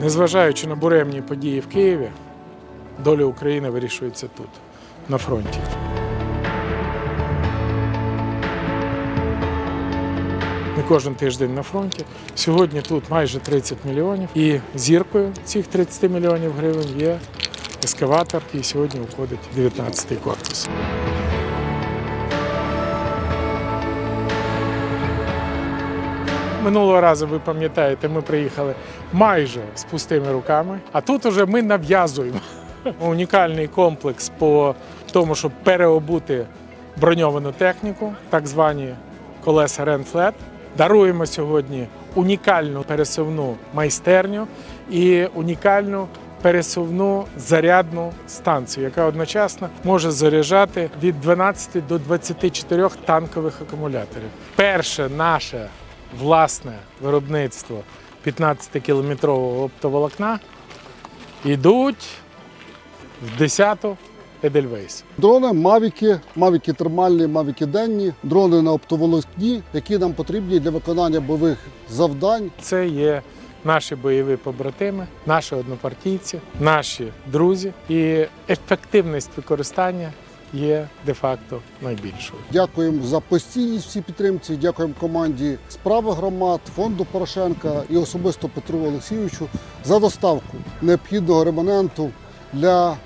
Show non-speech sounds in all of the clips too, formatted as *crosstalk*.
Незважаючи на буремні події в Києві, доля України вирішується тут, на фронті. Не кожен тиждень на фронті. Сьогодні тут майже 30 мільйонів. І зіркою цих 30 мільйонів гривень є ескаватор, який сьогодні входить 19-й корпус. Минулого разу, ви пам'ятаєте, ми приїхали майже з пустими руками, а тут уже ми нав'язуємо *laughs* унікальний комплекс по тому, щоб переобути броньовану техніку, так звані колеса Ренфлет. Даруємо сьогодні унікальну пересувну майстерню і унікальну пересувну зарядну станцію, яка одночасно може заряджати від 12 до 24 танкових акумуляторів. Перше наше власне виробництво 15-кілометрового оптоволокна йдуть в 10-ту Edelweiss. Дрони, мавіки, мавіки термальні, мавіки денні, дрони на оптоволокні, які нам потрібні для виконання бойових завдань. Це є наші бойові побратими, наші однопартійці, наші друзі, і ефективність використання є де-факто найбільшою. Дякуємо за постійність в цій підтримці. Дякуємо команді справи громад, фонду Порошенка і особисто Петру Олексійовичу за доставку необхідного реманенту для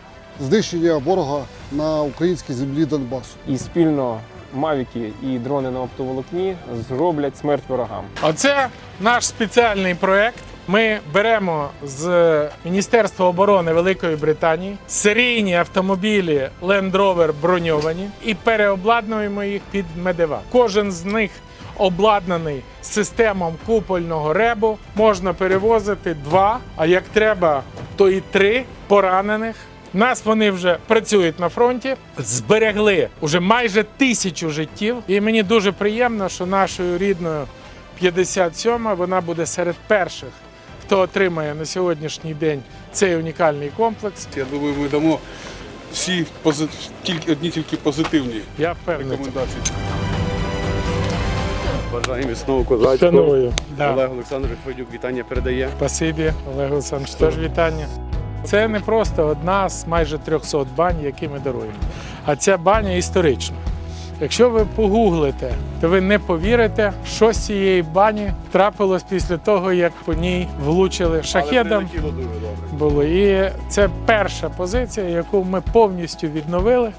знищення ворога на українській землі Донбасу. і спільно мавіки і дрони на оптоволокні зроблять смерть ворогам. Оце наш спеціальний проект. Ми беремо з Міністерства оборони Великої Британії серійні автомобілі Land Rover броньовані і переобладнуємо їх під медева. Кожен з них обладнаний системом купольного ребу. Можна перевозити два, а як треба, то і три поранених. Нас вони вже працюють на фронті, зберегли уже майже тисячу життів. І мені дуже приємно, що нашою рідною 57 вона буде серед перших, хто отримає на сьогоднішній день цей унікальний комплекс. Я думаю, ми дамо всі пози- тільки одні тільки позитивні Я впевнений. рекомендації. Бажаю міцного козацького. Шаную. Да. Олег Олександрович Федюк вітання передає. Спасибі, Олег Олександрович, теж вітання. Це не просто одна з майже 300 бань, які ми даруємо. А ця баня історична. Якщо ви погуглите, то ви не повірите, що з цієї бані трапилось після того, як по ній влучили шахедом. Але дуже добре. було. І це перша позиція, яку ми повністю відновили.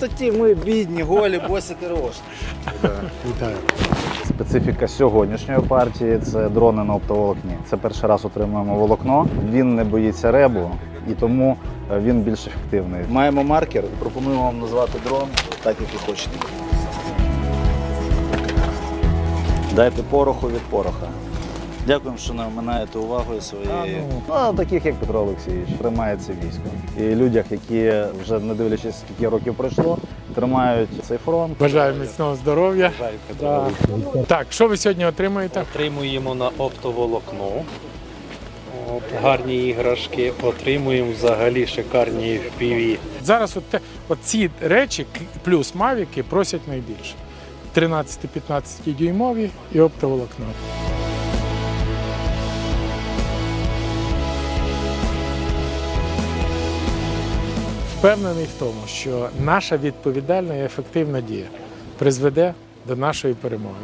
Це ті ми бідні, голі, босі. Вітаю. Специфіка сьогоднішньої партії це дрони на оптоволокні. Це перший раз отримуємо волокно. Він не боїться ребу і тому е, він більш ефективний. Маємо маркер і пропонуємо вам назвати дрон так, як ви хочете. Дайте пороху від пороха. Дякуємо, що не оминаєте увагою своєї. Ну, а таких як Петро Олексійович, тримається військо. І людях, які вже не дивлячись, скільки років пройшло, тримають цей фронт. Бажаю міцного здоров'я. Бажаю, Петро Да. Так, що ви сьогодні отримуєте? Отримуємо на оптоволокно. От, гарні іграшки, отримуємо взагалі шикарні FPV. Зараз от, от ці речі плюс мавіки просять найбільше. 13-15 дюймові і оптоволокно. Впевнений в тому, що наша відповідальна і ефективна дія призведе до нашої перемоги.